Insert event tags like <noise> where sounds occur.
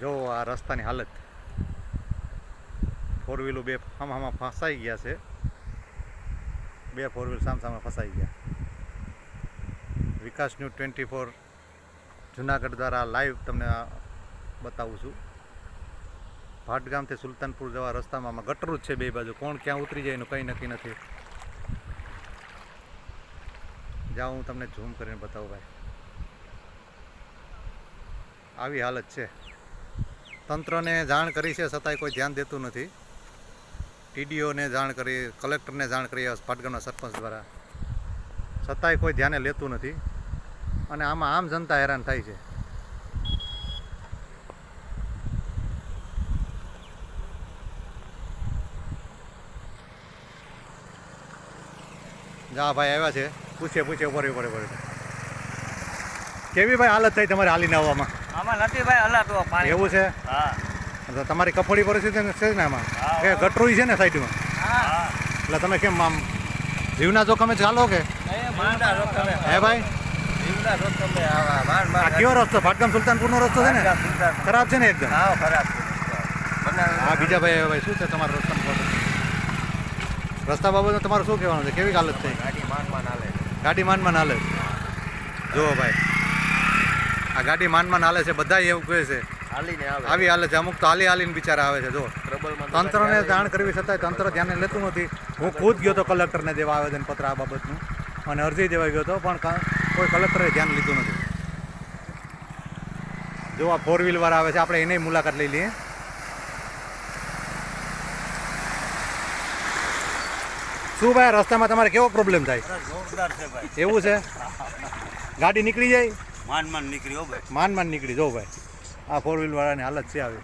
જો આ રસ્તાની હાલત. ફોર વ્હીલો બે આમાં આમાં ફસાઈ ગયા છે. બે ફોર વ્હીલ સામસામે ફસાઈ ગયા. Vikas news twenty four Junagadh દ્વારા લાઈવ તમને બતાવું છું. ભાટગામથી સુલતાનપુર જવા રસ્તામાં આમાં ગટરું જ છે બે બાજુ. કોણ ક્યાં ઉતરી જાય એનું કંઈ નક્કી નથી. જાઓ, હું તમને ઝૂમ કરીને બતાવું ભાઈ. આવી હાલત છે. તંત્રને જાણ કરી છે છતાંય કોઈ ધ્યાન દેતું નથી. ટીડીઓને જાણ કરી, કલેક્ટરને જાણ કરી ભાટગામના સરપંચ દ્વારા. છતાંય કોઈ ધ્યાને લેતું નથી અને આમાં આમ જનતા હેરાન થાય છે. જા ભાઈ, આવ્યા છે. પૂછે પૂછે ઉપર પડે કેવી ભાઈ હાલત થઈ તમારે હાલીને આવવામાં? આમાં નથી ભાઈ હલાતો પાણી. એવું છે? હા. તો તમારી કફોડી પરિસ્થિતિ છે ને આમાં? હા. કે ગટરું છે ને સાઈડમાં? એટલે તમે કેમ આમ જીવના જોખમે ચાલો કે? હે ભાઈ? આ કયો રસ્તો? ભાટગામ સુલતાનપુરનો રસ્તો છે ને? ખરાબ છે ને એકદમ? હા ખરાબ હા બીજા ભાઈ ભાઈ શું છે તમારો રસ્તા? બાબત રસ્તા બાબતે તમારું શું કહેવાનું છે? કેવી હાલત થઈ ગાડી માન માન હાલે ગાડી માનમાં હાલે જુઓ ભાઈ. આ ગાડી માનમાં હાલે છે બધા એવું કહે છે. આવી. હાલે છે અમુક તો હાલી હાલીને બિચારા આવે છે જો. તંત્રને જાણ કરવી છતાંય તંત્ર ધ્યાને લેતું નથી. હું ખુદ ગયો તો કલેક્ટરને દેવા આવેદનપત્ર આ બાબતનું. અને અરજી દેવા ગયો હતો પણ કોઈ કલેક્ટરે ધ્યાન લીધું નથી. જો આ ફોર વ્હીલ વાળા આવે છે આપણે એની મુલાકાત લઈ લઈએ. શું ભાઈ રસ્તામાં તમારે કેવો પ્રોબ્લેમ થાય? એવું છે? <laughs> ગાડી નીકળી જાય? માન માન નીકળ્યો ભાઈ. માન માન નીકળી જો ભાઈ. આ ફોર વ્હીલ વાળાની હાલત છે આવી.